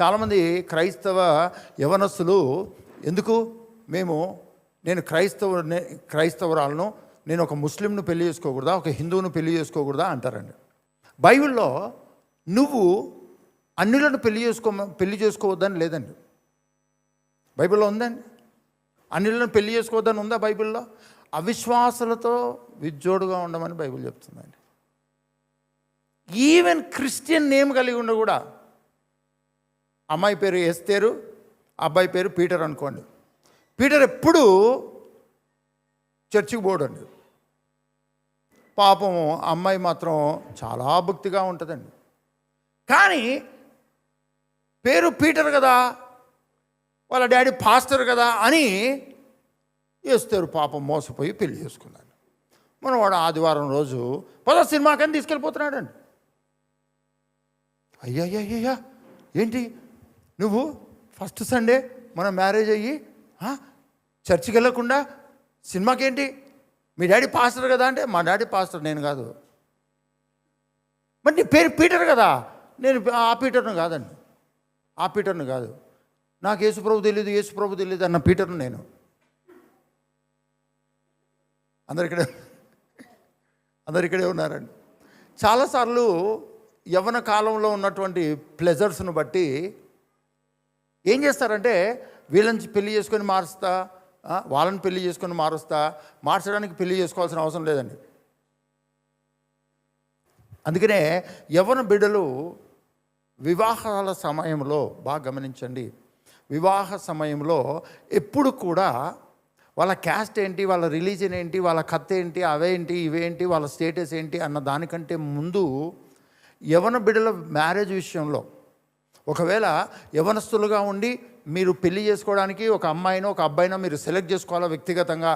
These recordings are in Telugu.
చాలామంది క్రైస్తవ యవనస్సులు ఎందుకు? మేము నేను క్రైస్తవ క్రైస్తవురాలను నేను ఒక ముస్లింను పెళ్ళి చేసుకోకూడదా? ఒక హిందువును పెళ్ళి చేసుకోకూడదా? అంటారండి. బైబిల్లో నువ్వు అన్యులను పెళ్ళి చేసుకో పెళ్ళి చేసుకోవద్దని లేదండి. బైబిల్లో ఉందండి. అన్యులను పెళ్ళి చేసుకోవద్దని ఉందా బైబిల్లో? అవిశ్వాసులతో విజ్జోడుగా ఉండమని బైబిల్ చెప్తుందండి. ఈవెన్ క్రిస్టియన్ నేమ్ కలిగి ఉండ కూడా అమ్మాయి పేరు ఎస్తేరు అబ్బాయి పేరు పీటర్ అనుకోండి. పీటర్ ఎప్పుడు చర్చికి పోడండి. పాపం అమ్మాయి మాత్రం చాలా భక్తిగా ఉంటుందండి. కానీ పేరు పీటర్ కదా వాళ్ళ డాడీ పాస్టర్ కదా అని వేస్తారు పాపం మోసపోయి పెళ్ళి చేసుకున్నాను మనం వాడు ఆదివారం రోజు పద సినిమాకని తీసుకెళ్ళిపోతున్నాడండి. అయ్యా అయ్యా అయ్యా ఏంటి? నువ్వు ఫస్ట్ సండే మన మ్యారేజ్ అయ్యి చర్చికి వెళ్ళకుండా సినిమాకేంటి? మీ డాడీ పాస్టర్ కదా అంటే మా డాడీ పాస్టర్ నేను కాదు. మరి నీ పేరు పీటర్ కదా? నేను ఆ పీటర్ను కాదండి. ఆ పీటర్ను కాదు. నాకు యేసుప్రభు తెలియదు యేసుప్రభు తెలియదు అన్న పీటర్ను నేను. అందరు ఇక్కడే అందరు ఇక్కడే ఉన్నారండి. చాలాసార్లు యవన కాలంలో ఉన్నటువంటి ప్లెజర్స్ను బట్టి ఏం చేస్తారంటే వీళ్ళని పెళ్ళి చేసుకొని మారుస్తా వాళ్ళని పెళ్ళి చేసుకొని మారుస్తా మార్చడానికి పెళ్ళి చేసుకోవాల్సిన అవసరం లేదండి. అందుకనే యవ్వన బిడ్డలు వివాహాల సమయంలో బాగా గమనించండి వివాహ సమయంలో ఎప్పుడు కూడా వాళ్ళ క్యాస్ట్ ఏంటి వాళ్ళ రిలీజన్ ఏంటి వాళ్ళ కథ ఏంటి అవేంటి ఇవేంటి వాళ్ళ స్టేటస్ ఏంటి అన్న దానికంటే ముందు యవన బిడ్డల మ్యారేజ్ విషయంలో ఒకవేళ యవనస్తులుగా ఉండి మీరు పెళ్ళి చేసుకోవడానికి ఒక అమ్మాయినో ఒక అబ్బాయినో మీరు సెలెక్ట్ చేసుకోవాలా వ్యక్తిగతంగా?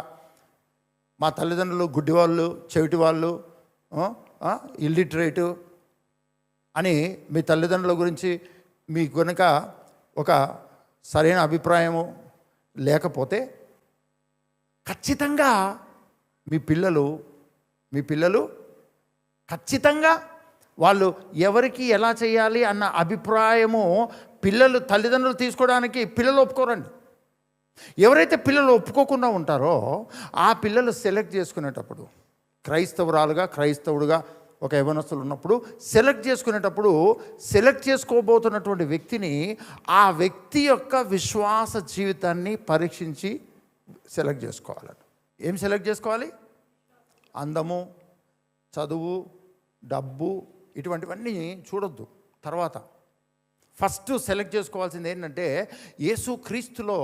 మా తల్లిదండ్రులు గుడ్డి వాళ్ళు చెవిటి వాళ్ళు ఇల్లిటరేటు అని మీ తల్లిదండ్రుల గురించి మీకు కనుక ఒక సరైన అభిప్రాయము లేకపోతే ఖచ్చితంగా మీ పిల్లలు మీ పిల్లలు ఖచ్చితంగా వాళ్ళు ఎవరికి ఎలా చేయాలి అన్న అభిప్రాయము పిల్లలు తల్లిదండ్రులు తీసుకోవడానికి పిల్లలు ఒప్పుకోరండి. ఎవరైతే పిల్లలు ఒప్పుకోకుండా ఉంటారో ఆ పిల్లలు సెలెక్ట్ చేసుకునేటప్పుడు క్రైస్తవురాలుగా క్రైస్తవుడుగా ఒక యవనస్తులు ఉన్నప్పుడు సెలెక్ట్ చేసుకునేటప్పుడు సెలెక్ట్ చేసుకోబోతున్నటువంటి వ్యక్తిని ఆ వ్యక్తి యొక్క విశ్వాస జీవితాన్ని పరీక్షించి సెలెక్ట్ చేసుకోవాలని ఏం సెలెక్ట్ చేసుకోవాలి? అందము చదువు డబ్బు ఇటువంటివన్నీ చూడొద్దు. తర్వాత ఫస్ట్ సెలెక్ట్ చేసుకోవాల్సింది ఏంటంటే యేసు క్రీస్తులో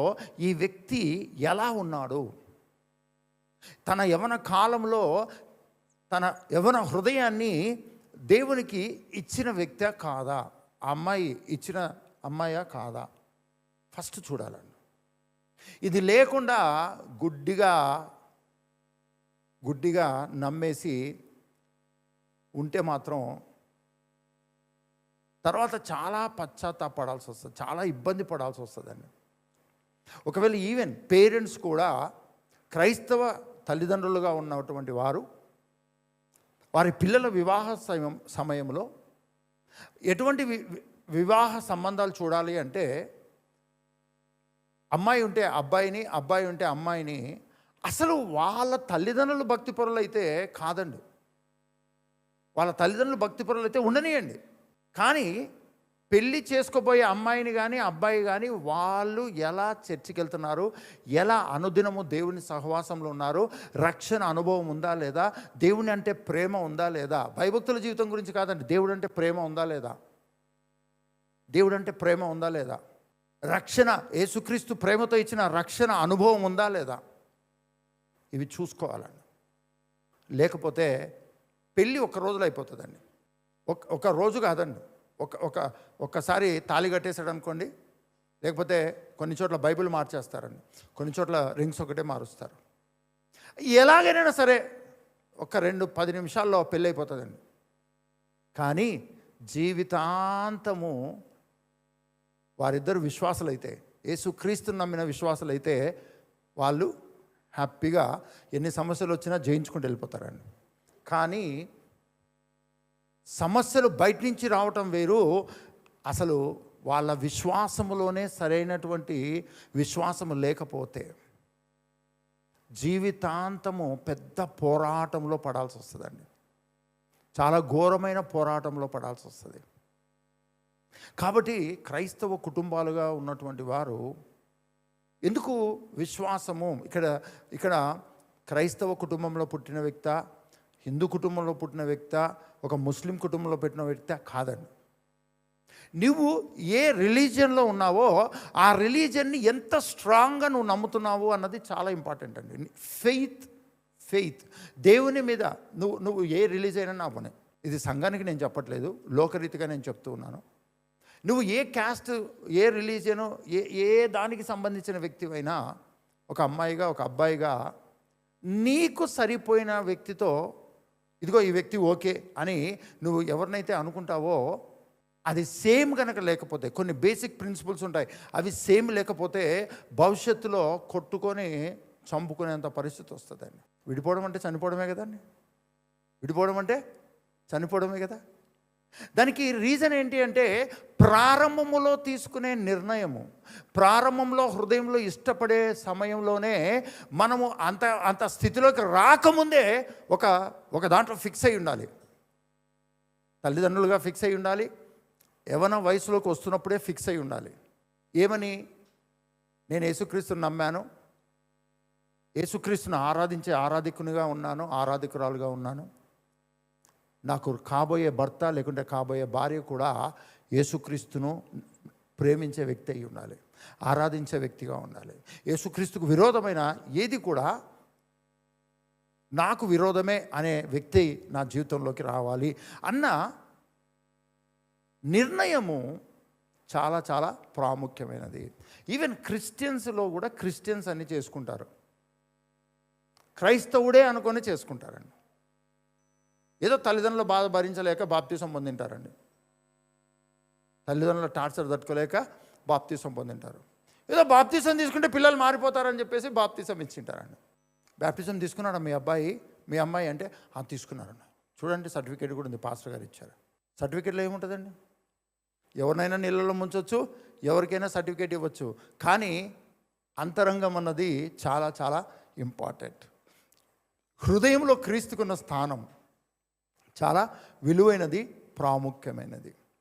ఈ వ్యక్తి ఎలా ఉన్నాడు? తన యవన కాలంలో తన యవన హృదయాన్ని దేవునికి ఇచ్చిన వ్యక్తి కాదా? ఆ అమ్మాయి ఇచ్చిన అమ్మాయా కాదా? ఫస్ట్ చూడాలండి. ఇది లేకుండా గుడ్డిగా గుడ్డిగా నమ్మేసి ఉంటే మాత్రం తర్వాత చాలా పశ్చాత్తాపడాల్సి వస్తుంది చాలా ఇబ్బంది పడాల్సి వస్తుందండి ఒకవేళ ఈవెన్ పేరెంట్స్ కూడా క్రైస్తవ తల్లిదండ్రులుగా ఉన్నటువంటి వారు వారి పిల్లల వివాహ సమయం సమయంలో ఎటువంటి వి- వివాహ సంబంధాలు చూడాలి అంటే అమ్మాయి ఉంటే అబ్బాయిని అబ్బాయి ఉంటే అమ్మాయిని అసలు వాళ్ళ తల్లిదండ్రులు భక్తిపరులు అయితే కాదండి. వాళ్ళ తల్లిదండ్రులు భక్తిపరులు అయితే ఉండనియండి. కానీ పెళ్ళి చేసుకోబోయే అమ్మాయిని కానీ అబ్బాయి కానీ వాళ్ళు ఎలా చర్చికి వెళ్తున్నారు ఎలా అనుదినము దేవుని సహవాసంలో ఉన్నారు? రక్షణ అనుభవం ఉందా లేదా? దేవుని అంటే ప్రేమ ఉందా లేదా? భయభక్తుల జీవితం గురించి కాదండి. దేవుడు అంటే ప్రేమ ఉందా లేదా? దేవుడు అంటే ప్రేమ ఉందా లేదా? రక్షణ యేసుక్రీస్తు ప్రేమతో ఇచ్చిన రక్షణ అనుభవం ఉందా లేదా? ఇవి చూసుకోవాలండి. లేకపోతే పెళ్ళి ఒక రోజులో అయిపోతుందండి. ఒక ఒక రోజు కాదండి. ఒక ఒక ఒక్కసారి తాళి కట్టేశాడు అనుకోండి లేకపోతే కొన్ని చోట్ల బైబిల్ మార్చేస్తారండి కొన్ని చోట్ల రింగ్స్ ఒకటే మారుస్తారు. ఎలాగైనా సరే ఒక రెండు పది నిమిషాల్లో పెళ్ళి అయిపోతుందండి కానీ జీవితాంతము వారిద్దరు విశ్వాసులైతే యేసుక్రీస్తుని నమ్మిన విశ్వాసులైతే వాళ్ళు హ్యాపీగా ఎన్ని సమస్యలు వచ్చినా జయించుకుంటూ వెళ్ళిపోతారండి. కానీ సమస్యలు బయట నుంచి రావటం వేరు. అసలు వాళ్ళ విశ్వాసములోనే సరైనటువంటి విశ్వాసము లేకపోతే జీవితాంతము పెద్ద పోరాటంలో పడాల్సి వస్తుందండి. చాలా ఘోరమైన పోరాటంలో పడాల్సి వస్తుంది. కాబట్టి క్రైస్తవ కుటుంబాలుగా ఉన్నటువంటి వారు ఎందుకు విశ్వాసము? ఇక్కడ ఇక్కడ క్రైస్తవ కుటుంబంలో పుట్టిన వ్యక్త హిందూ కుటుంబంలో పుట్టిన వ్యక్త ఒక ముస్లిం కుటుంబంలో పుట్టిన వ్యక్త కాదండి. నువ్వు ఏ రిలీజియన్లో ఉన్నావో ఆ రిలీజియన్ని ఎంత స్ట్రాంగ్గా నువ్వు నమ్ముతున్నావు అన్నది చాలా ఇంపార్టెంట్ అండి. Faith faith. దేవుని మీద నువ్వు నువ్వు ఏ రిలీజియన్ అయినా అవ్వని. ఇది సంఘానికి నేను చెప్పట్లేదు లోకరీతిగా నేను చెప్తూ ఉన్నాను. నువ్వు ఏ క్యాస్ట్ ఏ రిలీజియను ఏ ఏ దానికి సంబంధించిన వ్యక్తివైనా ఒక అమ్మాయిగా ఒక అబ్బాయిగా నీకు సరిపోయిన వ్యక్తితో ఇదిగో ఈ వ్యక్తి ఓకే అని నువ్వు ఎవరినైతే అనుకుంటావో అది సేమ్ కనుక లేకపోతే కొన్ని బేసిక్ ప్రిన్సిపల్స్ ఉంటాయి అవి సేమ్ లేకపోతే భవిష్యత్తులో కొట్టుకొని చంపుకునేంత పరిస్థితి వస్తుందండి. విడిపోవడం అంటే చనిపోవడమే కదండి? విడిపోవడం అంటే చనిపోవడమే కదా? దానికి రీజన్ ఏంటి అంటే ప్రారంభములో తీసుకునే నిర్ణయము ప్రారంభంలో హృదయంలో ఇష్టపడే సమయంలోనే మనము అంత అంత స్థితిలోకి రాకముందే ఒక ఒక దాంట్లో ఫిక్స్ అయి ఉండాలి. తల్లిదండ్రులుగా ఫిక్స్ అయి ఉండాలి. యవన వయసులోకి వస్తున్నప్పుడే ఫిక్స్ అయి ఉండాలి. ఏమని? నేను యేసుక్రీస్తుని నమ్మాను. యేసుక్రీస్తుని ఆరాధించే ఆరాధికునిగా ఉన్నాను ఆరాధికురాలుగా ఉన్నాను. నాకు కాబోయే భర్త లేకుంటే కాబోయే భార్య కూడా యేసుక్రీస్తును ప్రేమించే వ్యక్తి అయి ఉండాలి ఆరాధించే వ్యక్తిగా ఉండాలి. యేసుక్రీస్తుకు విరోధమైన ఏది కూడా నాకు విరోధమే అనే వ్యక్తి నా జీవితంలోకి రావాలి అన్న నిర్ణయము చాలా చాలా ప్రాముఖ్యమైనది. ఈవెన్ క్రిస్టియన్స్లో కూడా క్రిస్టియన్స్ అన్ని చేసుకుంటారు. క్రైస్తవుడే అనుకొని చేసుకుంటారండి. ఏదో తల్లిదండ్రుల బాధ భరించలేక బాప్తీసం పొందింటారండి. తల్లిదండ్రుల టార్చర్ తట్టుకోలేక బాప్తీసం పొందింటారు. ఏదో బాప్తీసం తీసుకుంటే పిల్లలు మారిపోతారని చెప్పేసి బాప్తీసం ఇచ్చింటారండి. బాప్తీసం తీసుకున్నాడు మీ అబ్బాయి? మీ అమ్మాయి అంటే ఆ తీసుకున్నారండి చూడండి సర్టిఫికేట్ కూడా ఉంది పాస్టర్ గారు ఇచ్చారు. సర్టిఫికేట్లో ఏముంటుందండి? ఎవరినైనా నీళ్ళలో ముంచవచ్చు ఎవరికైనా సర్టిఫికేట్ ఇవ్వచ్చు. కానీ అంతరంగం అన్నది చాలా చాలా ఇంపార్టెంట్. హృదయంలో క్రీస్తుకున్న స్థానం చాలా విలువైనది ప్రాముఖ్యమైనది.